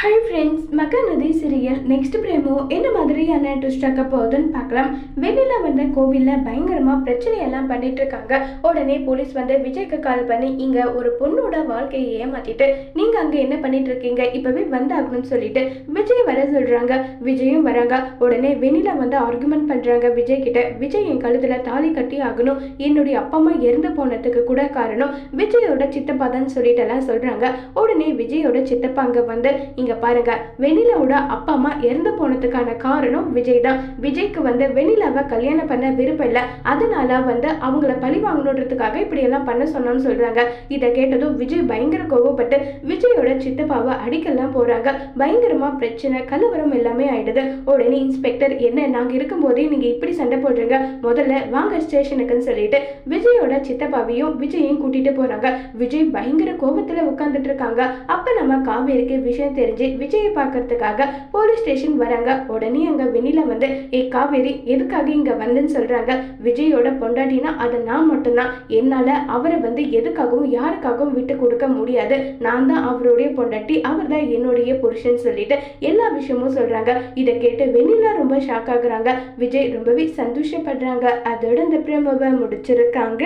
Hi friends Mahanadhi serial next promo என்ன மாதிரியான ட்விஸ்டாக்க போகுதுன்னு பார்க்கலாம். வெளியில் வந்த கோவிலில் பயங்கரமாக பிரச்சனையெல்லாம் பண்ணிட்டு இருக்காங்க. உடனே போலீஸ் வந்து விஜய்க்கு கால் பண்ணி இங்கே ஒரு பொண்ணோட வாழ்க்கையை ஏமாற்றிட்டு நீங்கள் அங்கே என்ன பண்ணிட்டு இருக்கீங்க? இப்போவே வந்தாகணும்னு சொல்லிட்டு. விஜய் வர சொல்கிறாங்க விஜயும் வராங்க. உடனே வெளியில் வந்து ஆர்குமெண்ட் பண்ணுறாங்க விஜய் கிட்ட. விஜய் என் கழுத்தில் தாலி கட்டி ஆகணும். என்னுடைய அப்பா அம்மா இறந்து போனதுக்கு கூட காரணம் விஜயோட சித்தப்பா தான் சொல்லிட்டு எல்லாம் சொல்கிறாங்க உடனே விஜயோட சித்தப்பா அங்கே வந்து இங்க பாருங்க வெனிலாவோட அப்பா அம்மா இறந்து போனதுக்கான காரணம் விஜய் தான். விஜய்க்கு வந்து வெனிலாவை கல்யாணம் பண்ண விருப்பம் இல்லை. அதனால வந்து அவங்கள பழி வாங்கணுன்றதுக்காக இப்படி எல்லாம் பண்ண சொன்னோம்னு சொல்றாங்க. இதை கேட்டதும் விஜய் பயங்கர கோவப்பட்டு விஜயோட சித்தப்பாவை அடிக்கலாம் போறாங்க. பயங்கரமா பிரச்சனை கலவரம் எல்லாமே ஆயிடுது. உடனே இன்ஸ்பெக்டர் என்ன நாங்க இருக்கும்போதே நீங்க இப்படி சண்டை போடுறீங்க? முதல்ல வாங்க ஸ்டேஷனுக்குன்னு சொல்லிட்டு விஜயோட சித்தப்பாவையும் விஜயையும் கூட்டிட்டு போறாங்க. விஜய் பயங்கர கோபத்துல உட்கார்ந்துட்டு இருக்காங்க. அப்ப நம்ம காவேரிக்கு விஷயம் தெரிஞ்சு விஜயை பார்க்கறதுக்காக போலீஸ் ஸ்டேஷன் வராங்க. உடனே அங்க வெண்ணில வந்து ஏ காவேரி எதுக்காக இங்க வந்துன்னு சொல்றாங்க? விஜயோட பொண்டாட்டினா அது நான் மட்டும்தான். என்னால அவரை வந்து எதுக்காகவும் யாருக்காகவும் விட்டு கொடுக்க முடியாது. நான் தான் அவருடைய பொண்டாட்டி அவர் தான் என்னுடைய புருஷன் சொல்லிட்டு எல்லா விஷயமும் சொல்றாங்க. இதை கேட்டு வெண்ணிலா ரொம்ப ஷாக் ஆகுறாங்க. விஜய் ரொம்பவே சந்தோஷப்படுறாங்க. அதோட இந்த பிரமவை முடிச்சிருக்காங்க.